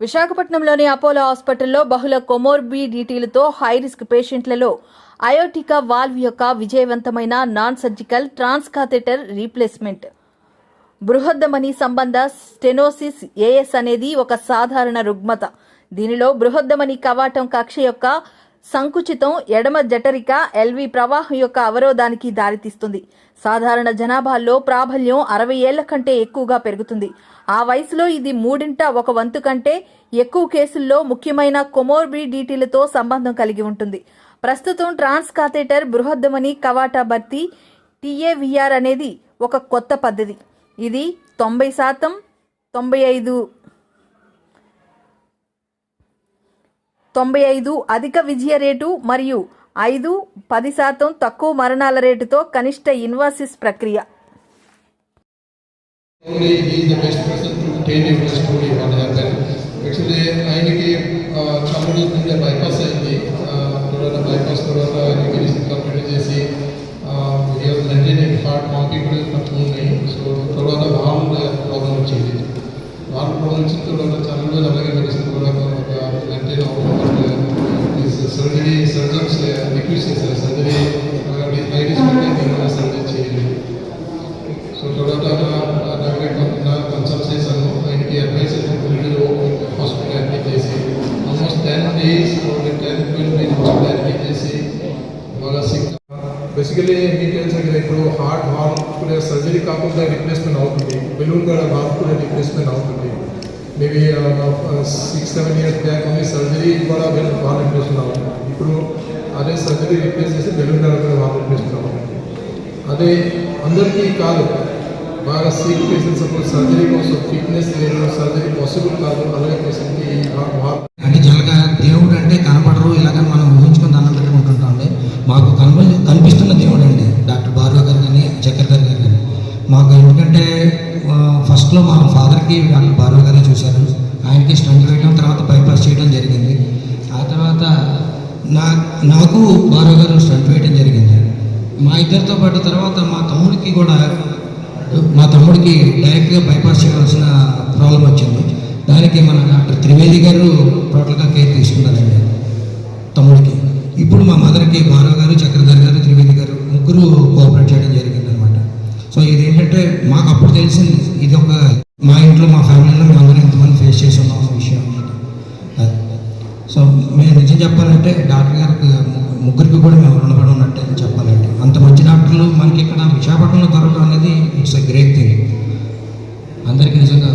విశాఖపట్నంలోని అపోలో హాస్పిటల్లో బహుళ కొమోర్బిడిటీలతో హై రిస్క్ పేషెంట్లలో అయోటికా వాల్వ్ యొక్క విజయవంతమైన నాన్ సర్జికల్ ట్రాన్స్కాథెటర్ రీప్లేస్మెంట్. బృహద్దమని సంబంధ స్టెనోసిస్ ఏఎస్ అనేది ఒక సాధారణ రుగ్మత. దీనిలో బృహద్దమని కవాటం కక్ష యొక్క సంకుచితం ఎడమ జఠరిక ఎల్వి ప్రవాహం యొక్క అవరోధానికి దారితీస్తుంది. సాధారణ జనాభాలో ప్రాబల్యం అరవై ఏళ్ళ కంటే ఎక్కువగా పెరుగుతుంది. ఆ వయసులో ఇది మూడింట ఒక వంతు కంటే ఎక్కువ కేసుల్లో ముఖ్యమైన కొమోర్బిడిటీలతో సంబంధం కలిగి ఉంటుంది. ప్రస్తుతం ట్రాన్స్ కాథేటర్ బృహద్దమని కవాటా భర్తీ టీఏవిఆర్ అనేది ఒక కొత్త పద్ధతి. ఇది తొంభై శాతం తొంభై ఐదు తొంభై ఐదు అధిక విజయ రేటు మరియు ఐదు పది శాతం తక్కువ మరణాల రేటుతో కనిష్ట ఇన్వాసిస్ ప్రక్రియ. Only ఆయనకి కింద బైపాస్ అయింది. తర్వాత బైపాస్ తర్వాత మెడిసిన్ కంప్లీట్ చేసి హార్ట్ పంపింగ్ కూడా తక్కువ ఉన్నాయి సో తర్వాత ప్రాబ్లం వచ్చింది. ప్రాబ్లం వచ్చిన తర్వాత చాలా రోజులు అలాగే మెడిసిన్ కూడా ఒక మెయింటైన్ అవుతుంది రిక్వెస్ట్ చేశారు సర్జరీ ఐడిస్ సర్జరీ చేయలేదు. సో తర్వాత డాక్టర్ నా కన్సల్ట్ చేశాను. ఆయనకి అడ్వైస్ హాస్పిటల్ అడ్మిట్ చేసి almost ten days ten twelve days hospital admit చేసి బాగా సిక్ బేసికలీ మీకు తెలుసు కదా ఇప్పుడు హార్ట్ వాల్వ్ కూడా సర్జరీ కాకుండా రిప్లేస్మెంట్ అవుతుంది. బెలూన్ కూడా వాల్వ్ కూడా రిప్లేస్మెంట్ అవుతుంది. Maybe six seven years back only surgery కూడా వాల్ రిప్లేస్మెంట్ అవుతుంది. ఇప్పుడు అదే సర్జరీ రిప్లేస్ చేసి బెలూన్ డాక్టర్ వాళ్ళు రిప్లేస్మెంట్ అదే అందరికీ కాదు బాగా సీక్ పేషెంట్స్ అప్పుడు సర్జరీ కోసం ఫిట్నెస్ లేదు సర్జరీ పాసిబుల్ కాదు అలాగే పేషెంట్కి అంటే జనరల్గా దేవుడు అంటే కనపడరు ఇలాగ మనం ఊహించుకొని దండం పెట్టుకుంటుంటాండి మాకు కనబ కనిపిస్తున్న దేవుడు అండి డాక్టర్ భార్గవ గారు కానీ చక్కెర గారు కానీ. మాకు ఎందుకంటే ఫస్ట్లో మా ఫాదర్కి డాక్టర్ భార్గవ గారే చూశారు. ఆయనకి స్టంట్ వేయడం తర్వాత బైపాస్ చేయడం జరిగింది. ఆ తర్వాత నా నాకు భార్గవ గారు చనిపోయడం వేయడం జరిగింది. మా ఇద్దరితో పాటు తర్వాత మా తమ్ముడికి కూడా మా తమ్ముడికి డైరెక్ట్గా బైపాస్ చేయవలసిన ప్రాబ్లం వచ్చింది. దానికి మన డాక్టర్ త్రివేది గారు టోటల్గా కేర్ తీసుకున్నారండి తమ్ముడికి. ఇప్పుడు మా మదర్కి బారో గారు చక్రధర్ గారు త్రివేది గారు ముగ్గురు కోఆపరేట్ చేయడం జరిగింది అనమాట సో ఇది ఏంటంటే మాకు అప్పుడు తెలిసింది ఇది ఒక మా ఇంట్లో మా ఫ్యామిలీలో మేము అందరం ఎంతమంది ఫేస్ చేసాం చెప్పాలంటే డాక్టర్ గారికి ముగ్గురికి కూడా మేము రుణపడి ఉన్నట్టే అని చెప్పాలంటే. అంత మంచి డాక్టర్లు మనకి ఇక్కడ విశాఖపట్నంలో దొరకడం అనేది ఇట్స్ ఎ గ్రేట్ థింగ్. అందరికీ నిజంగా